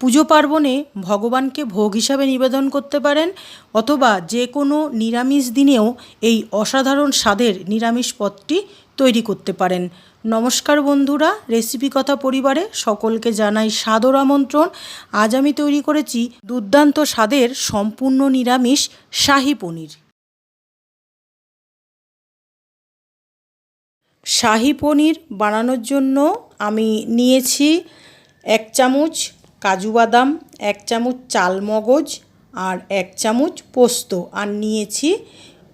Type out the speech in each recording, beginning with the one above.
পুজো পার্বণে ভগবানকে ভোগ হিসাবে নিবেদন করতে পারেন অথবা যে কোনো নিরামিষ দিনেও এই অসাধারণ স্বাদের নিরামিষ পদটি তৈরি করতে পারেন। নমস্কার বন্ধুরা রেসিপি কথা পরিবারে সকলকে জানাই সাদর আমন্ত্রণ। আজ আমি তৈরি করেছি দুর্দান্ত স্বাদের সম্পূর্ণ নিরামিষ শাহি পনির। শাহি পনির বানানোর জন্য আমি নিয়েছি এক চামচ কাজু বাদাম, এক চামচ চালমগজ আর এক চামচ পোস্ত। আর নিয়েছি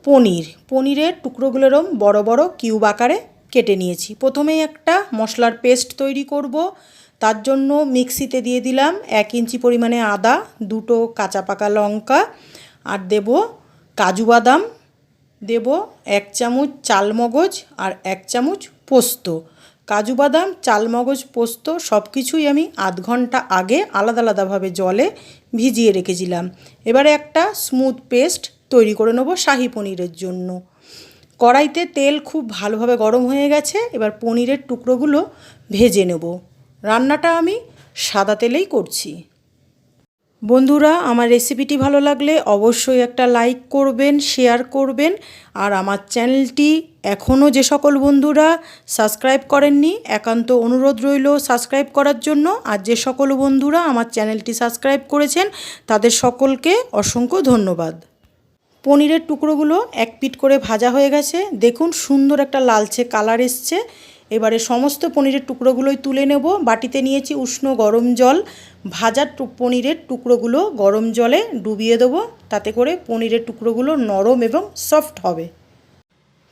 পনির। পনিরের টুকরোগুলো এরম বড় বড় কিউব আকারে কেটে নিয়েছি। প্রথমেই একটা মশলার পেস্ট তৈরি করব। তার জন্য মিক্সিতে দিয়ে দিলাম এক ইঞ্চি পরিমাণে আদা, দুটো কাঁচা পাকা লঙ্কা আর দেব কাজু বাদাম। দেব এক চামচ চালমগজ আর এক চামচ পোস্ত। কাজু বাদাম, চালমগজ, পোস্ত সব কিছুই আমি আধ ঘণ্টা আগে আলাদা আলাদাভাবে জলে ভিজিয়ে রেখেছিলাম। এবারে একটা স্মুথ পেস্ট তৈরি করে নেব শাহি পনিরের জন্য। কড়াইতে তেল খুব ভালোভাবে গরম হয়ে গেছে, এবার পনিরের টুকরোগুলো ভেজে নেব। রান্নাটা আমি সাদা তেলেই করছি। বন্ধুরা, আমার রেসিপিটি ভালো লাগলে অবশ্যই একটা লাইক করবেন শেয়ার করবেন, আর আমার চ্যানেলটি এখনও যে সকল বন্ধুরা সাবস্ক্রাইব করেননি, একান্ত অনুরোধ রইল সাবস্ক্রাইব করার জন্য। আর যে সকল বন্ধুরা আমার চ্যানেলটি সাবস্ক্রাইব করেছেন, তাদের সকলকে অসংখ্য ধন্যবাদ। পনিরের টুকরোগুলো এক পিট করে ভাজা হয়ে গেছে। দেখুন, সুন্দর একটা লালচে কালার এসছে। এবারে সমস্ত পনিরের টুকরোগুলোই তুলে নেব। বাটিতে নিয়েছি উষ্ণ গরম জল। ভাজার পনিরের টুকরোগুলো গরম জলে ডুবিয়ে দেবো। তাতে করে পনিরের টুকরোগুলো নরম এবং সফট হবে।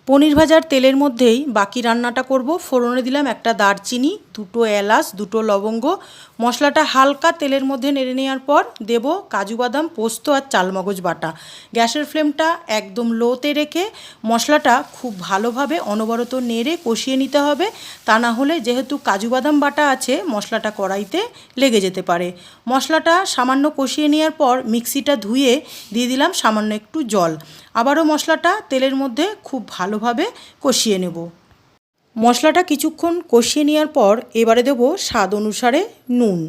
পনির ভাজার তেলের মধ্যেই বাকি রান্নাটা করব। ফোড়নে দিলাম একটা দারচিনি, দুটো এলাচ, দুটো লবঙ্গ। মশলাটা হালকা তেলের মধ্যে নেড়ে নেওয়ার পর দেব কাজু বাদাম, পোস্ত আর চালমগজ বাটা। গ্যাসের ফ্লেমটা একদম লোতে রেখে মশলাটা খুব ভালোভাবে অনবরত নেড়ে কষিয়ে নিতে হবে। তা না হলে যেহেতু কাজু বাদাম বাটা আছে, মশলাটা কড়াইতে লেগে যেতে পারে। মশলাটা সামান্য কষিয়ে নেওয়ার পর মিক্সিটা ধুয়ে দিয়ে দিলাম সামান্য একটু জল। আবারও মশলাটা তেলের মধ্যে খুব ভালোভাবে কষিয়ে নেব। মশলাটা কিছুক্ষণ কষিয়ে নেওয়ার পর এবারে দেব স্বাদ অনুসারে নুন।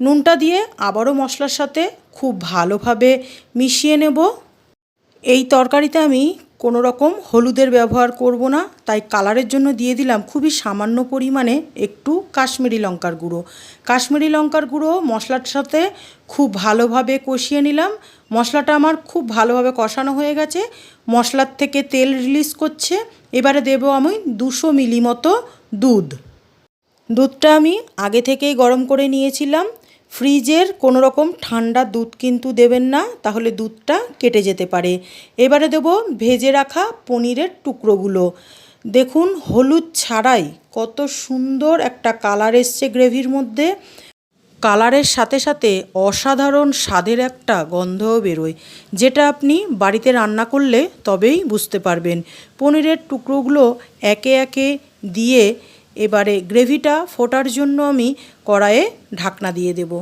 নুনটা দিয়ে আবারও মশলার সাথে খুব ভালোভাবে মিশিয়ে নেব। এই তরকারিতে আমি কোনো রকম হলুদের ব্যবহার করব না, তাই কালারের জন্য দিয়ে দিলাম খুবই সামান্য পরিমাণে একটু কাশ্মীরি লঙ্কার গুঁড়ো। কাশ্মীরি লঙ্কার গুঁড়ো মশলার সাথে খুব ভালোভাবে কষিয়ে নিলাম। মশলাটা আমার খুব ভালোভাবে কষানো হয়ে গেছে। মশলার থেকে তেল রিলিজ করছে। এবারে দেবো আমি দুশো মিলি মতো দুধ। দুধটা আমি আগে থেকেই গরম করে নিয়েছিলাম। ফ্রিজের কোনো রকম ঠান্ডা দুধ কিন্তু দেবেন না, তাহলে দুধটা কেটে যেতে পারে। এবারে দেব ভেজে রাখা পনিরের টুকরোগুলো। দেখুন, হলুদ ছাড়াই কত সুন্দর একটা কালার এসছে গ্রেভির মধ্যে। কালারের সাথে সাথে অসাধারণ স্বাদের একটা গন্ধও বেরোয়, যেটা আপনি বাড়িতে রান্না করলে তবেই বুঝতে পারবেন। পনিরের টুকরোগুলো একে একে দিয়ে এবারে গ্রেভিটা ফোটার জন্য আমি কড়াইয়ে ঢাকনা দিয়ে দেব।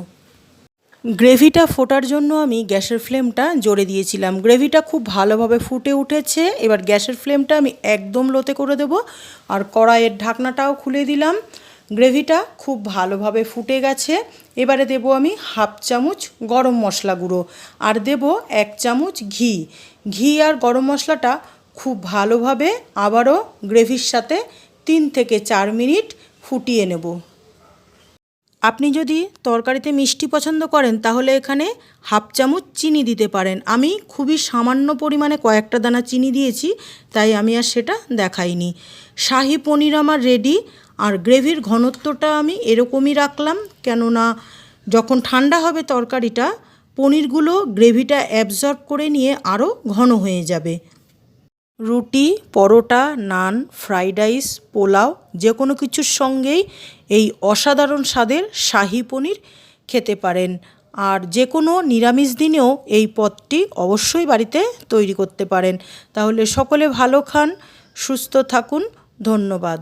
গ্রেভিটা ফোটার জন্য আমি গ্যাসের ফ্লেমটা জোরে দিয়েছিলাম। গ্রেভিটা খুব ভালোভাবে ফুটে উঠেছে। এবার গ্যাসের ফ্লেমটা আমি একদম লোতে করে দেব আর কড়াইয়ের ঢাকনাটাও খুলে দিলাম। গ্রেভিটা খুব ভালোভাবে ফুটে গেছে। এবারে দেব আমি হাফ চামচ গরম মশলা গুঁড়ো আর দেব এক চামচ ঘি। ঘি আর গরম মশলাটা খুব ভালোভাবে আবারও গ্রেভির সাথে তিন থেকে চার মিনিট ফুটিয়ে নেব। আপনি যদি তরকারিতে মিষ্টি পছন্দ করেন, তাহলে এখানে হাফ চামচ চিনি দিতে পারেন। আমি খুবই সামান্য পরিমাণে কয়েকটা দানা চিনি দিয়েছি, তাই আমি আর সেটা দেখাইনি। শাহি পনির আমার রেডি আর গ্রেভির ঘনত্বটা আমি এরকমই রাখলাম, কেননা যখন ঠান্ডা হবে তরকারিটা, পনিরগুলো গ্রেভিটা অ্যাবজর্ব করে নিয়ে আরও ঘন হয়ে যাবে। রুটি, পরোটা, নান, ফ্রাইড রাইস, পোলাও যে কোনো কিছুর সঙ্গেই এই অসাধারণ স্বাদের শাহি পনির খেতে পারেন। আর যে কোনো নিরামিষ দিনেও এই পদটি অবশ্যই বাড়িতে তৈরি করতে পারেন। তাহলে সকলে ভালো খান, সুস্থ থাকুন। ধন্যবাদ।